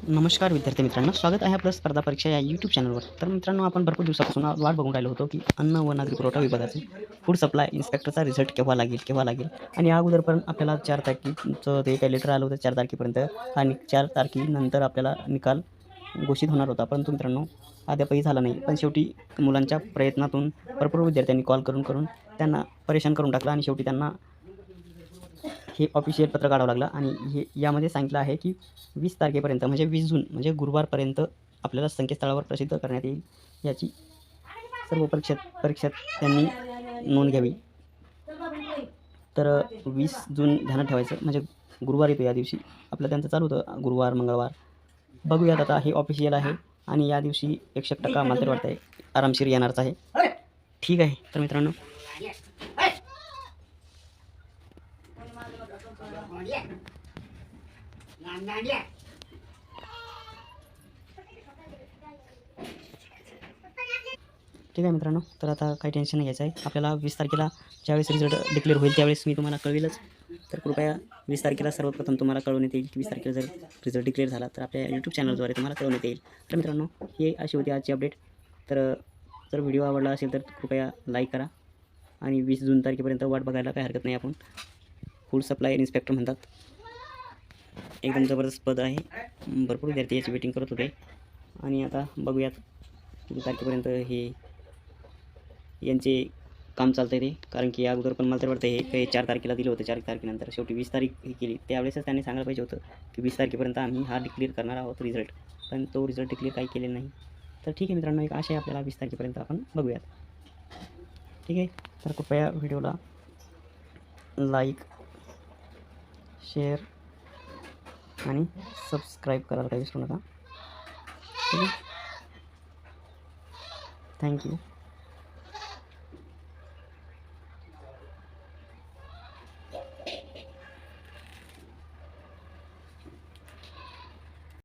नमस्कार विद्यार्थी मित्रांनो स्वागत आहे आपलं स्पर्धा परीक्षा या यूट्यूब चॅनलवर तर मित्रांनो आपण भरपूर दिवसापासून वाट बघून राहिलो होतो की अन्न व नागरी पुरवठा विभागाचे फूड सप्लाय इन्स्पेक्टरचा रिझल्ट केव्हा लागेल केव्हा लागेल? आणि अगोदरपर्यंत आपल्याला चार तारखेचं ते काही लेटर आलं होतं चार तारखेपर्यंत आणि चार तारखेनंतर आपल्याला निकाल घोषित होणार होता. परंतु मित्रांनो अद्यापही झाला नाही. पण शेवटी मुलांच्या प्रयत्नातून भरपूर विद्यार्थ्यांनी कॉल करून करून त्यांना परेशान करून टाकलं आणि शेवटी त्यांना हे ऑफिशियल पत्र काढावं लागलं. आणि हे यामध्ये सांगितलं आहे की वीस तारखेपर्यंत म्हणजे वीस जून म्हणजे गुरुवारपर्यंत आपल्याला संकेतस्थळावर प्रसिद्ध करण्यात येईल याची सर्व परीक्षेत परीक्षेत त्यांनी नोंद घ्यावी. तर वीस जून ध्यानात ठेवायचं म्हणजे गुरुवार येतो या दिवशी. आपलं त्यांचं चालू होतं गुरुवार मंगळवार. बघूयात आता हे ऑफिशियल आहे. आणि या दिवशी एकशे टक्का मला तरी वाटतं आहे आरामशीर येणारच आहे. ठीक आहे तर मित्रांनो ठीक आहे मित्रांनो तर आता काही टेन्शन नाही घ्यायचं आहे. आपल्याला वीस तारखेला ज्यावेळेस रिझल्ट डिक्लेअर होईल त्यावेळेस मी तुम्हाला कळवेलच. तर कृपया वीस तारखेला सर्वप्रथम तुम्हाला कळवण्यात येईल की वीस तारखेला जर रिझल्ट डिक्लेअर झाला तर आपल्या यूट्यूब चॅनलद्वारे तुम्हाला कळवण्यात येईल. तर मित्रांनो हे अशी होती आजची अपडेट तर जर व्हिडिओ आवडला असेल तर कृपया लाईक करा. आणि वीस जून तारखेपर्यंत वाट बघायला काही हरकत नाही आपण. फूड सप्लाय इन्स्पेक्टर म्हणतात. एकदम जबरदस्त पद आहे. भरपूर विद्यार्थी याची वेटिंग करत होते. आणि आता बघूयात किती तारखेपर्यंत हे यांचे काम चालतं आहे ते. कारण की या अगोदर पण मला तर वाटतं हे काही चार तारखेला दिलं होतं. चार तारखेनंतर शेवटी वीस तारीख ही केली. त्यावेळेसच त्यांनी सांगायला पाहिजे होतं की वीस तारखेपर्यंत आम्ही हा डिक्लेअर करणार आहोत रिझल्ट पण तो रिझल्ट डिक्लेअर काही केलेला नाही. तर ठीक आहे मित्रांनो एक आशा आहे आपल्याला वीस तारखेपर्यंत आपण बघूयात. ठीक आहे? तर कृपया व्हिडिओला लाईक शेअर आणि सबस्क्राईब करायला काही विसरू नका. ठीक आहे? थँक्यू